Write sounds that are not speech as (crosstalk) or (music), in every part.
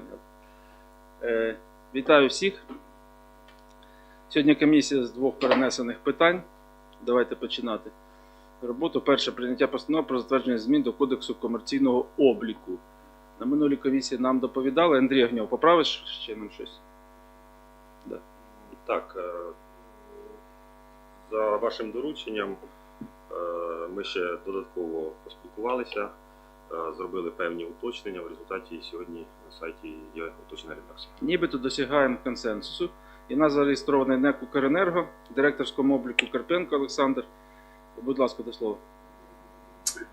понятно. Е, вітаю всіх. Сьогодні комісія з двох перенесених питань. Давайте починати роботу. Перше прийняття постанови про затвердження змін до Кодексу комерційного обліку. На минулій комісії нам доповідали. Андрій Огнєв, поправиш ще нам щось? Так, е, за вашим дорученням е, ми ще додатково поспілкувалися, зробили певні уточнення. В результаті сьогодні на сайті є уточнена редакція. Нібито досягаємо консенсусу. І нас зареєстрований НЕК «Укренерго», директорському обліку Карпенко Олександр. Будь ласка, до слова.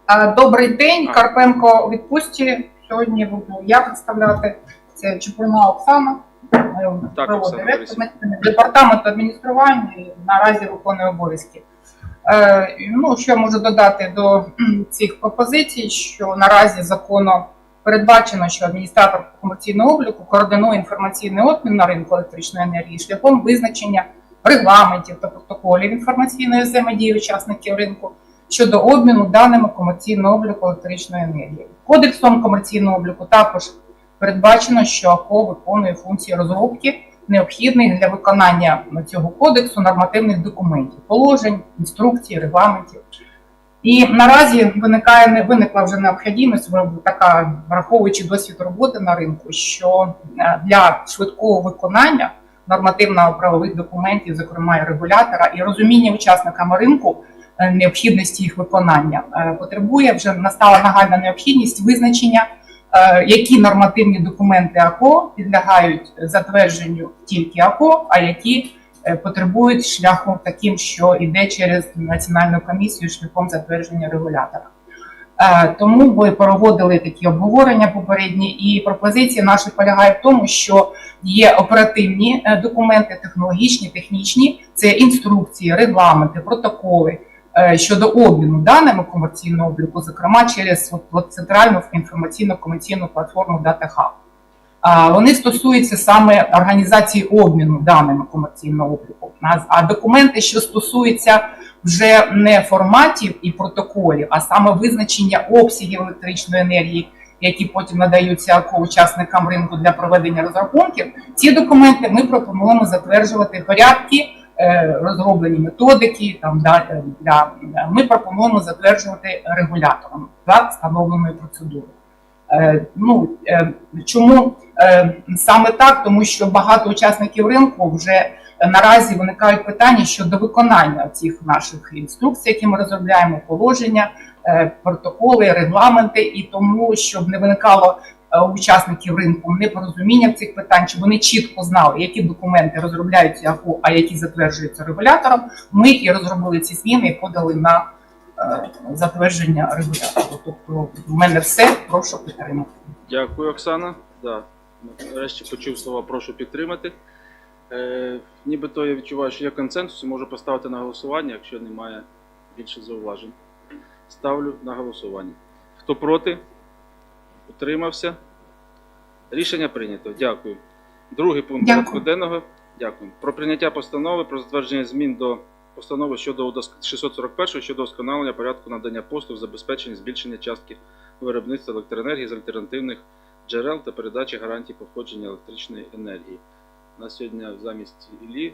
Е, Добрий день, А. Карпенко у відпустці. Сьогодні буду я представляти. Це Чепурна Оксана, е, Так, Оксана директор департаменту адміністрування і наразі виконує обов'язки. Е, Ну, що я можу додати до цих пропозицій, що наразі законом передбачено, що адміністратор комерційного обліку координує інформаційний обмін на ринку електричної енергії шляхом визначення регламентів та протоколів інформаційної взаємодії учасників ринку щодо обміну даними комерційного обліку електричної енергії. Кодексом комерційного обліку також передбачено, що АКО виконує функції розробки необхідних для виконання цього кодексу нормативних документів, положень, інструкцій, регламентів. І наразі виникає не виникла вже необхідність, така враховуючи досвід роботи на ринку, що е, для швидкого виконання нормативно-правових документів, зокрема регулятора, і розуміння учасниками ринку е, необхідності їх виконання. Е, Потребує вже настала нагальна необхідність визначення, які нормативні документи АКО підлягають затвердженню тільки АКО, а які е, потребують шляхом таким, що йде через національну комісію шляхом затвердження регулятора. Е, Тому ми проводили такі обговорення попередні, і пропозиція наша полягає в тому, що є оперативні е, документи, технологічні, технічні, це інструкції, регламенти, протоколи е, щодо обміну даними комерційного обліку, зокрема через от, центральну інформаційно-комерційну платформу DataHub. Вони стосуються саме організації обміну даними комерційного обліку. А- документи, що стосуються вже не форматів і протоколів, а саме визначення обсягів електричної енергії, які потім надаються учасникам ринку для проведення розрахунків, ці документи ми пропонуємо затверджувати порядки, е, розроблені методики. Там да, для ми пропонуємо затверджувати регулятором за встановленою процедурою. Е, Ну е, чому е, саме так? Тому що багато учасників ринку вже наразі виникають питання щодо виконання цих наших інструкцій, які ми розробляємо, положення, е, протоколи, регламенти, і тому, щоб не виникало е, учасників ринку непорозуміння в цих питань, щоб вони чітко знали, які документи розробляються а які затверджуються регулятором. Ми і розробили ці зміни і подали на е, затвердження регулятору. Тобто, в мене все. Прошу підтримати. Дякую, Оксана. Да. Нарешті почув слова прошу підтримати. Е, нібито я відчуваю, що є консенсус і можу поставити на голосування, якщо немає більше зауважень. Ставлю на голосування. Хто проти? Утримався? Рішення прийнято. Дякую. Другий пункт Дякую. порядку денного. Дякую. Про прийняття постанови про затвердження змін до постанови щодо удоск- 641 щодо вдосконалення порядку надання послуг, забезпечення збільшення частки виробництва електроенергії з альтернативних джерел та передачі гарантій походження електричної енергії. На сьогодні замість Іллі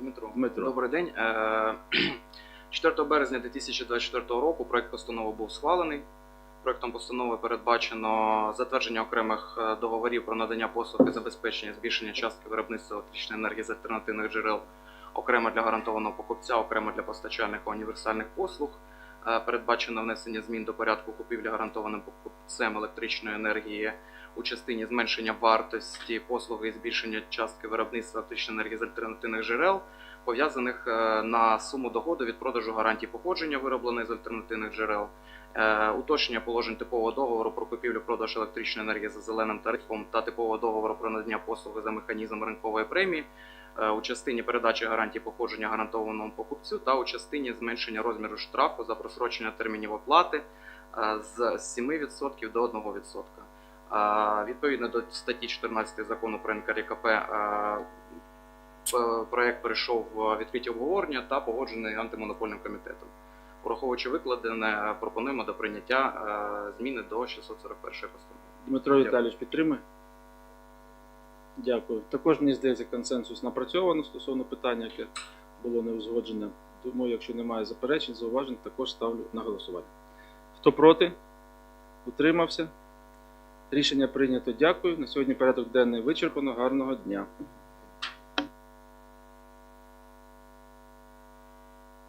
Дмитро, Дмитро. добрий день. Е, (clears throat) 4 березня 2024 року проект постанови був схвалений. Проектом постанови передбачено затвердження окремих е, договорів про надання послуг і забезпечення збільшення частки виробництва електричної енергії з альтернативних джерел, окремо для гарантованого покупця, окремо для постачальника універсальних послуг. Е, Передбачено внесення змін до порядку купівлі гарантованим покупцем електричної енергії у частині зменшення вартості послуги і збільшення частки виробництва електричної енергії з альтернативних джерел, пов'язаних е, на суму доходу від продажу гарантій походження виробленої з альтернативних джерел, е, уточнення положень типового договору про купівлю-продаж електричної енергії за зеленим тарифом та типового договору про надання послуги за механізмом ринкової премії. Е, У частині передачі гарантій походження гарантованому покупцю та у частині зменшення розміру штрафу за просрочення термінів оплати е, з 7% до 1%. Відповідно до статті 14 закону про НКРКП е, проект перейшов в відкриті обговорення та погоджений антимонопольним комітетом. Враховуючи викладене, пропонуємо до прийняття е, зміни до 641 постанови. Дмитро Віталійович підтримує? Дякую. Також мені здається, консенсус напрацьовано стосовно питання, яке було не узгоджене. Тому, якщо немає заперечень, зауважень, також ставлю на голосування. Хто проти? Утримався? Рішення прийнято. Дякую. На сьогодні порядок денний вичерпано. Гарного дня.